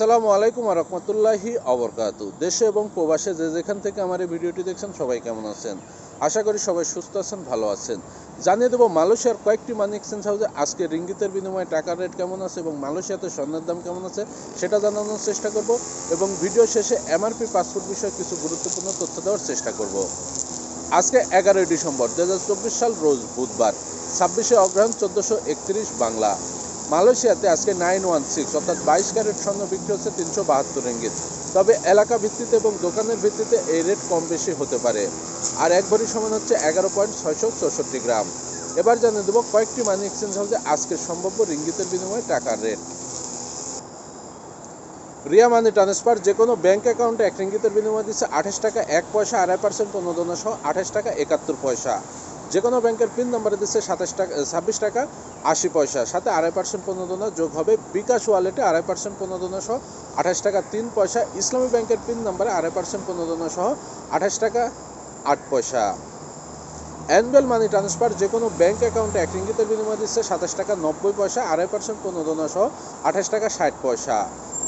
আসসালামু আলাইকুম রহমতুল্লাহি অবরকাতু দেশে এবং প্রবাসে যে যেখান থেকে আমার এই ভিডিওটি দেখছেন সবাই কেমন আছেন? আশা করি সবাই সুস্থ আছেন, ভালো আছেন। জানিয়ে দেবো, মালয়েশিয়ার কয়েকটি মানি এক্সচেঞ্জ হাউসে আজকে রিঙ্গিতের বিনিময়ে টাকার রেট কেমন আছে এবং মালয়েশিয়াতে স্বর্ণের দাম কেমন আছে সেটা জানানোর চেষ্টা করব এবং ভিডিও শেষে এমআরপি পাসপোর্ট বিষয়ে কিছু গুরুত্বপূর্ণ তথ্য দেওয়ার চেষ্টা করব। আজকে এগারোই ডিসেম্বর দু হাজার চব্বিশ সাল রোজ বুধবার, ছাব্বিশে অগ্রহায়ণ চোদ্দোশো বাংলা। মালয়েশিয়াতে আজকে নাইন ওয়ান সিক্স, অর্থাৎ বাইশ ক্যারেট স্বর্ণ বিক্রি হচ্ছে তিনশো বাহাত্তর রিঙ্গিত। তবে এলাকা ভিত্তিতে এবং দোকানের ভিত্তিতে এই রেট কম বেশি হতে পারে। আর এক ভরি সমান হচ্ছে এগারো পয়েন্ট ছয়শো চৌষট্টি গ্রাম। এবার জানিয়ে দেবো কয়েকটি মানি এক্সচেঞ্জ হাউসে আজকের সম্ভাব্য রিঙ্গিতের বিনিময়ে টাকার রেট। রিয়া মানি ট্রান্সফার, যে কোনো ব্যাঙ্ক অ্যাকাউন্টে এক রিঙ্গিতের বিনিময় দিচ্ছে আঠাশ টাকা এক পয়সা আড়াই পার্সেন্ট প্রণোদনা সহ আঠাশ টাকা একাত্তর পয়সা। যে কোনো ব্যাংকের পিন নাম্বারে দিচ্ছে সাতাশ টাকা ছাব্বিশ টাকা, আশি পয়সা। সাথে আড়াই পার্সেন্ট প্রণোদনা যোগ হবে বিকাশ ওয়ালেটে আড়াই পার্সেন্ট প্রণোদনা সহ আঠাশ টাকা, তিন পয়সা। ইসলামী ব্যাংকের পিন নাম্বারে আড়াই পার্সেন্ট প্রণোদনা সহ আঠাশ টাকা, আট পয়সা। অ্যানুয়াল মানি ট্রান্সফার যে কোনো ব্যাংক অ্যাকাউন্টে এক রিঙ্গিতের বিনিময় দিচ্ছে সাতাশ টাকা, নব্বই পয়সা, আড়াই পার্সেন্ট প্রণোদনা সহ আঠাশ টাকা, ষাট পয়সা।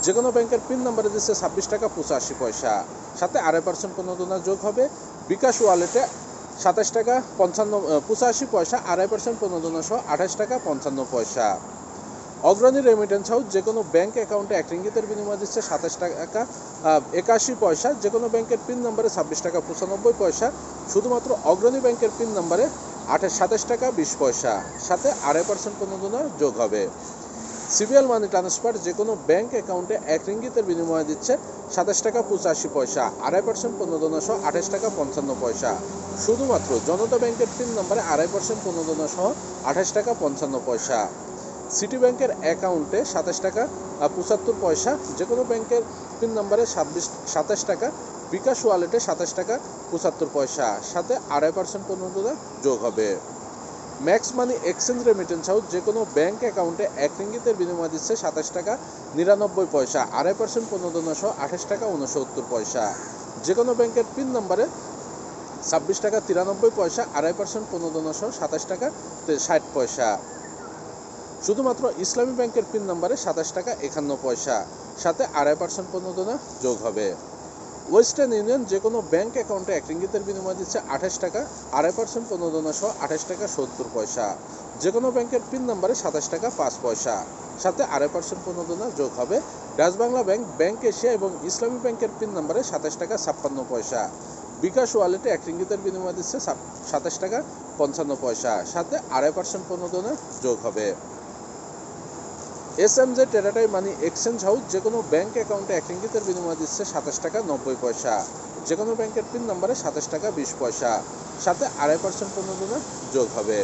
যে কোনো ব্যাংকের পিন নাম্বারে দিচ্ছে ছাব্বিশ টাকা, পঁচাশি পয়সা। সাথে আড়াই পার্সেন্ট প্রণোদনা যোগ হবে বিকাশ ওয়ালেটে সাতাশ টাকা পঞ্চান্ন পঁচাশি পয়সা, আড়াই পার্সেন্ট প্রণোদনা সহ আঠাশ টাকা পঞ্চান্ন পয়সা। অগ্রণী রেমিটেন্স হাউস যে কোনো ব্যাঙ্ক অ্যাকাউন্টে এক রিঙ্গিতের বিনিময় দিচ্ছে সাতাশ টাকা একাশি পয়সা। যে কোনো ব্যাংকের পিন নাম্বারে ছাব্বিশ টাকা পঁচানব্বই পয়সা। শুধুমাত্র অগ্রণী ব্যাংকের পিন নাম্বারে আঠাশ, সাতাশ টাকা বিশ পয়সা। সাথে আড়াই পার্সেন্ট প্রণোদনা যোগ হবে। সিবিএল মানি ট্রান্সফার যে কোনো ব্যাংক অ্যাকাউন্টে এক রিঙ্গিতের বিনিময়ে দিচ্ছে সাতাশ টাকা পঁচাশি পয়সা, আড়াই পার্সেন্ট পনেরো আঠাশ টাকা পঞ্চান্ন পয়সা। শুধুমাত্র জনতা ব্যাংকের পিন নাম্বারে আড়াই পার্সেন্ট পনেরো আঠাশ টাকা পঞ্চান্ন পয়সা। সিটি ব্যাংকের অ্যাকাউন্টে সাতাশ টাকা পঁচাত্তর পয়সা যে কোনো ব্যাংকের পিন নাম্বারে ছাব্বিশ, সাতাশ টাকা, বিকাশ ওয়ালেটে সাতাশ টাকা পঁচাত্তর পয়সা, সাথে আড়াই পার্সেন্ট পনেরো প্রণোদনা যোগ হবে। Max money exchange remittance house যে কোনো ব্যাংক অ্যাকাউন্টে এক রিঙ্গিতের বিনিময় দিচ্ছে সাতাশ টাকা নিরানব্বই পয়সা, আড়াই পার্সেন্ট প্রণোদনা সহ আঠাশ টাকা উনসত্তর পয়সা। যে কোনো ব্যাংকের পিন নাম্বারে ছাব্বিশ টাকা তিরানব্বই পয়সা, আড়াই পার্সেন্ট প্রণোদনা সহ সাতাশ টাকা ষাট পয়সা। শুধুমাত্র ইসলামী ব্যাংকের পিন নাম্বারে সাতাশ টাকা একান্ন পয়সা, সাথে আড়াই পার্সেন্ট প্রণোদনা যোগ হবে। ওয়েস্টার্ন ইউনিয়ন যে কোনো ব্যাংক অ্যাকাউন্টে এক রিঙ্গিতের বিনিময় দিচ্ছে আঠাশ টাকা, আড়াই পার্সেন্ট প্রণোদনা সহ আঠাশ টাকা সত্তর পয়সা। যে কোনো ব্যাংকের পিন নাম্বারে সাতাশ টাকা পাঁচ পয়সা। সাথে আড়াই পার্সেন্ট প্রণোদনা যোগ হবে Dutch Bangla bank bank Asia এবং ইসলামী ব্যাংকের পিন নাম্বারে সাতাশ টাকা ছাপ্পান্ন পয়সা। বিকাশ ওয়ালেটে এক রিঙ্গিতের বিনিময় দিচ্ছে সাতাশ টাকা পঞ্চান্ন পয়সা। সাথে আড়াই পার্সেন্ট প্রণোদনা যোগ হবে। এস এম জে টেরাটাই মানি এক্সচেঞ্জ হাউস যে কোনো ব্যাংক অ্যাকাউন্টে এক ইঙ্গিতের বিনিময় দিচ্ছে সাতাশ টাকা নব্বই পয়সা। যে কোনো ব্যাংকের পিন নাম্বারে সাতাশ টাকা বিশ পয়সা। সাথে আড়াই পার্সেন্ট প্রণোদনা যোগ হবে।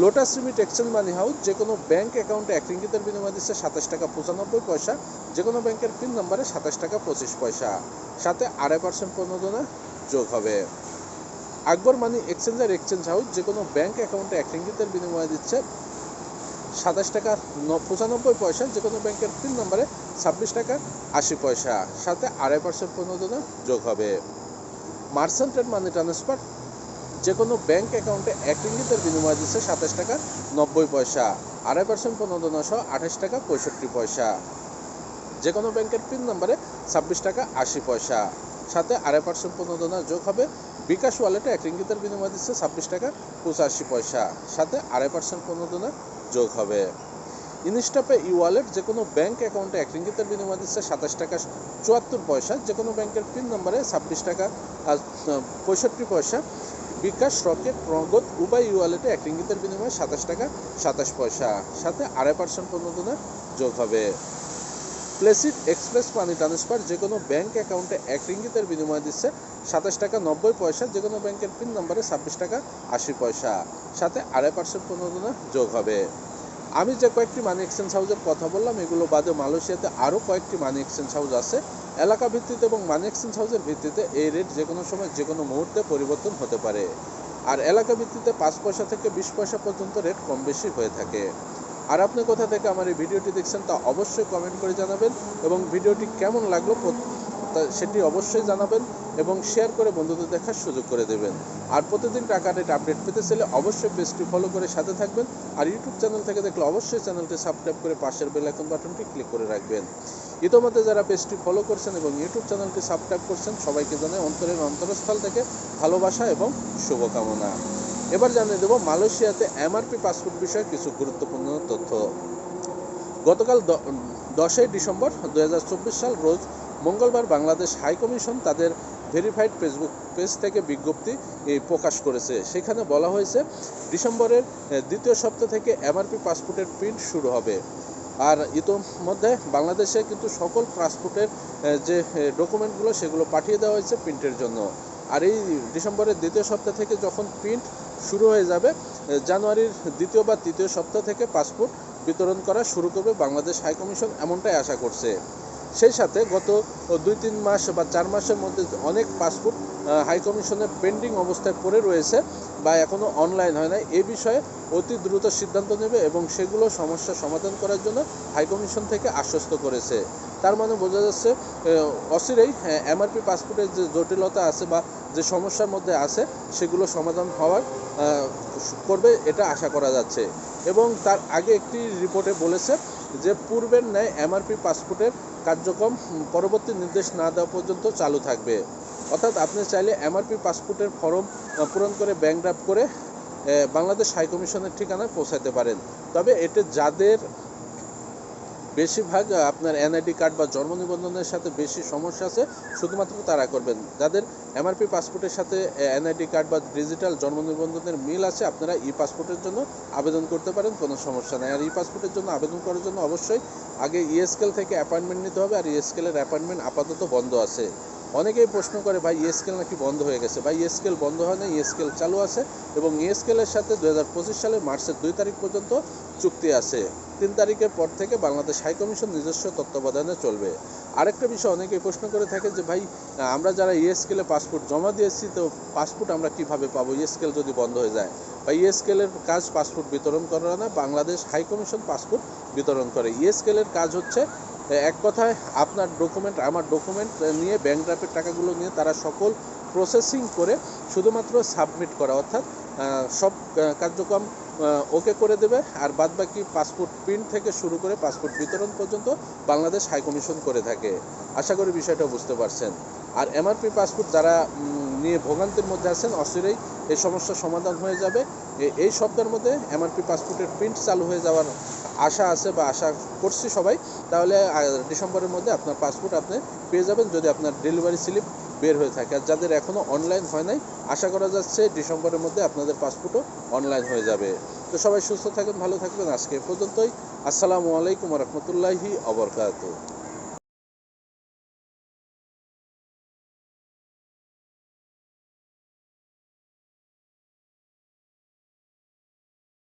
Lotus remit exchange money house যে কোনো ব্যাংক অ্যাকাউন্টে এক রিঙ্গিতের বিনিময় দিচ্ছে সাতাশ টাকা পঁচানব্বই পয়সা। যে কোনো ব্যাংকের পিন নাম্বারে সাতাশ টাকা পঁচিশ পয়সা। সাথে আড়াই পার্সেন্ট প্রণোদনা যোগ হবে। Akbar money exchanger exchange house যে কোনো ব্যাংক অ্যাকাউন্টে এক রিঙ্গিতের বিনিময় দিচ্ছে সাতাশ টাকা পঁচানব্বই পয়সা, যে কোনো ব্যাংকের পিন নম্বরে ছাব্বিশ টাকা আশি পয়সা। সাথে আড়াই পার্সেন্ট প্রণোদনা যোগ হবে। মার্সেন্টেড মানি ট্রান্সফার, যে কোনো ব্যাংক অ্যাকাউন্টে এক রিঙ্গিতের বিনিময় দিচ্ছে সাতাশ টাকা নব্বই পয়সা। আড়াই পার্সেন্ট প্রণোদনা সহ আঠাশ টাকা পঁয়ষট্টি পয়সা। যে কোনো ব্যাংকের পিন নম্বরে ছাব্বিশ টাকা আশি পয়সা। সাথে আড়াই পার্সেন্ট প্রণোদনা যোগ হবে। বিকাশ ওয়ালেটে এক রিঙ্গিতের বিনিময় দিচ্ছে ছাব্বিশ টাকা পঁচাশি পয়সা। সাথে আড়াই পার্সেন্ট প্রণোদনা যোগ হবে। ইনস্টাপে ই ওয়ালেট যে কোনো ব্যাংক অ্যাকাউন্টে এক রিঙ্গিতের বিনিময় দিচ্ছে সাতাশ টাকা চুয়াত্তর পয়সা। যে কোনো ব্যাংকের পিন নম্বরে ছাব্বিশ টাকা পঁয়ষট্টি পয়সা। বিকাশ রকেট নগদ উভয় ই ওয়ালেটে এক রিঙ্গিতের বিনিময়ে সাতাশ টাকা সাতাশ পয়সা। সাথে আড়াই পার্সেন্ট প্রণোদনা যোগ হবে। প্লেসিড এক্সপ্রেস মানি ট্রান্সফার যে কোনো ব্যাঙ্ক অ্যাকাউন্টে এক রিঙ্গিতের বিনিময় দিচ্ছে সাতাশ টাকা নব্বই পয়সা, যে কোনো ব্যাংকের পিন নম্বরে ছাব্বিশ টাকা আশি পয়সা। সাথে আড়াই পার্সেন্ট প্রণোদনা যোগ হবে। আমি যে কয়েকটি মানি এক্সচেঞ্জ হাউসের কথা বললাম, এগুলো বাদে মালয়েশিয়াতে আরও কয়েকটি মানি এক্সচেঞ্জ হাউস আছে। এলাকা ভিত্তিতে এবং মানি এক্সচেঞ্জ হাউসের ভিত্তিতে এই রেট যে কোনো সময় যে কোনো মুহূর্তে পরিবর্তন হতে পারে। আর এলাকা ভিত্তিতে পাঁচ পয়সা থেকে বিশ পয়সা পর্যন্ত রেট কম বেশি হয়ে থাকে। আর আপনি কোথা থেকে আমার এই ভিডিওটি দেখছেন তা অবশ্যই কমেন্ট করে জানাবেন এবং ভিডিওটি কেমন লাগল সেটি অবশ্যই জানাবেন এবং শেয়ার করে বন্ধুদের দেখার সুযোগ করে দেবেন। আর প্রতিদিন টাকা রেট আপডেট পেতে চাইলে অবশ্যই পেজটি ফলো করে সাথে থাকবেন আর ইউটিউব চ্যানেল থেকে দেখলে অবশ্যই চ্যানেলটি সাবস্ক্রাইব করে পাশের বেল আইকন বাটনটি ক্লিক করে রাখবেন। ইতোমধ্যে যারা পেজটি ফলো করছেন এবং ইউটিউব চ্যানেলটি সাবস্ক্রাইব করছেন, সবাইকে জানাই অন্তরের অন্তরস্থল থেকে ভালোবাসা এবং শুভকামনা। এবার জানিয়ে দেব, মালয়েশিয়াতে এমআরপি পাসপোর্ট বিষয়ে কিছু গুরুত্বপূর্ণ তথ্য। গতকাল দশই ডিসেম্বর দু হাজার চব্বিশ সাল রোজ মঙ্গলবার বাংলাদেশ হাই কমিশন তাদের ভেরিফাইড ফেসবুক পেজ থেকে বিজ্ঞপ্তি প্রকাশ করেছে। সেখানে বলা হয়েছে, ডিসেম্বরের দ্বিতীয় সপ্তাহ থেকে এমআরপি পাসপোর্টের প্রিন্ট শুরু হবে। আর ইতোমধ্যে বাংলাদেশে কিন্তু সকল পাসপোর্টের যে ডকুমেন্টগুলো সেগুলো পাঠিয়ে দেওয়া হয়েছে প্রিন্টের জন্য। আর এই ডিসেম্বরের দ্বিতীয় সপ্তাহ থেকে যখন প্রিন্ট শুরু হয়ে যাবে জানুয়ারির দ্বিতীয় বা তৃতীয় সপ্তাহ থেকে পাসপোর্ট বিতরণ করা শুরু করবে বাংলাদেশ হাই কমিশন এমনটাই আশা করছে। সেই সাথে গত দুই তিন মাস বা চার মাসের মধ্যে অনেক পাসপোর্ট হাই কমিশনে পেন্ডিং অবস্থায় পড়ে রয়েছে বা এখনও অনলাইন হয় নাই। এ বিষয়ে অতি দ্রুত সিদ্ধান্ত নেবে এবং সেগুলো সমস্যা সমাধান করার জন্য হাই কমিশন থেকে আশ্বস্ত করেছে। তার মানে বোঝা যাচ্ছে আহ, অচিরেই এমআরপি পাসপোর্টের যে জটিলতা আছে বা যে সমস্যার মধ্যে আছে, সেগুলো সমাধান হওয়ার করবে এটা আশা করা যাচ্ছে। এবং তার আগে একটি রিপোর্টে বলেছে যে, পূর্বের ন্যায় এমআরপি পাসপোর্টের কার্যক্রম পরবর্তী নির্দেশ না দেওয়া পর্যন্ত চালু থাকবে। অর্থাৎ আপনি চাইলে এমআরপি পাসপোর্টের ফর্ম পূরণ করে ব্যাংক ড্রাফট করে বাংলাদেশ হাই কমিশনের ঠিকানায় পৌঁছাতে পারেন। তবে এতে যাদের বেশিরভাগ আপনার এনআইডি কার্ড বা জন্ম নিবন্ধনের সাথে বেশি সমস্যা আছে, শুধুমাত্র তারা করবেন। যাদের এমআরপি পাসপোর্টের সাথে এনআইডি কার্ড বা ডিজিটাল জন্ম নিবন্ধনের মিল আছে, আপনারা ই পাসপোর্টের জন্য আবেদন করতে পারেন, কোনো সমস্যা নেই। আর ই পাসপোর্টের জন্য আবেদন করার জন্য অবশ্যই আগে ইএসকেল থেকে অ্যাপয়েন্টমেন্ট নিতে হবে, আর ইএসকেলের অ্যাপয়েন্টমেন্ট আপাতত বন্ধ আছে। অনেকেই প্রশ্ন করে, ভাই ইএসকেল নাকি বন্ধ হয়ে গেছে? ভাই ইএসকেল বন্ধ হয় না ইএসকেল চালু আছে এবং ইএসকেলের সাথে দু হাজার পঁচিশ সালের মার্চের দুই তারিখ পর্যন্ত চুক্তি আছে। তিন তারিখের পর থেকে বাংলাদেশ হাইকমিশন নিজস্ব তত্ত্বাবধানে চলবে। আরেকটা বিষয়, অনেকেই প্রশ্ন করে থাকে যে, ভাই, আমরা যারা ইএসকেলে পাসপোর্ট জমা দিয়েছি, তো পাসপোর্ট আমরা কীভাবে পাবো? ইএসকেল যদি বন্ধ হয়ে যায়। বা ইএসকেলের কাজ পাসপোর্ট বিতরণ করা না, বাংলাদেশ হাই কমিশন পাসপোর্ট বিতরণ করে। ইএসকেলের কাজ হচ্ছে এক কথায়, আপনার ডকুমেন্ট আমার ডকুমেন্ট নিয়ে ব্যাংক ড্রাফের টাকাগুলো নিয়ে তারা সকল প্রসেসিং করে শুধুমাত্র সাবমিট করা, অর্থাৎ সব কার্যক্রম ওকে করে দেবে, আর বাদবাকি পাসপোর্ট প্রিন্ট থেকে শুরু করে পাসপোর্ট বিতরণ পর্যন্ত বাংলাদেশ হাইকমিশন করে থাকে। আশা করি বিষয়টা বুঝতে পারছেন। আর এমআরপি পাসপোর্ট যারা নিয়ে ভোগান্তির মধ্যে আছেন, অচিরেই এই সমস্যার সমাধান হয়ে যাবে। এই সপ্তাহের মধ্যে এমআরপি পাসপোর্টের প্রিন্ট চালু হয়ে যাওয়ার আশা আছে বা আশা করছি সবাই। তাহলে ডিসেম্বরের মধ্যে আপনার পাসপোর্ট আপনি পেয়ে যাবেন যদি আপনার ডেলিভারি স্লিপ বের হয়ে থাকে। আর যাদের এখনও অনলাইন হয় নাই, আশা করা যাচ্ছে ডিসেম্বরের মধ্যে আপনাদের পাসপোর্টও অনলাইন হয়ে যাবে। তো সবাই সুস্থ থাকবেন ভালো থাকবেন। আজকে পর্যন্তই। আসসালামু আলাইকুম রহমতুল্লাহি অবরকাত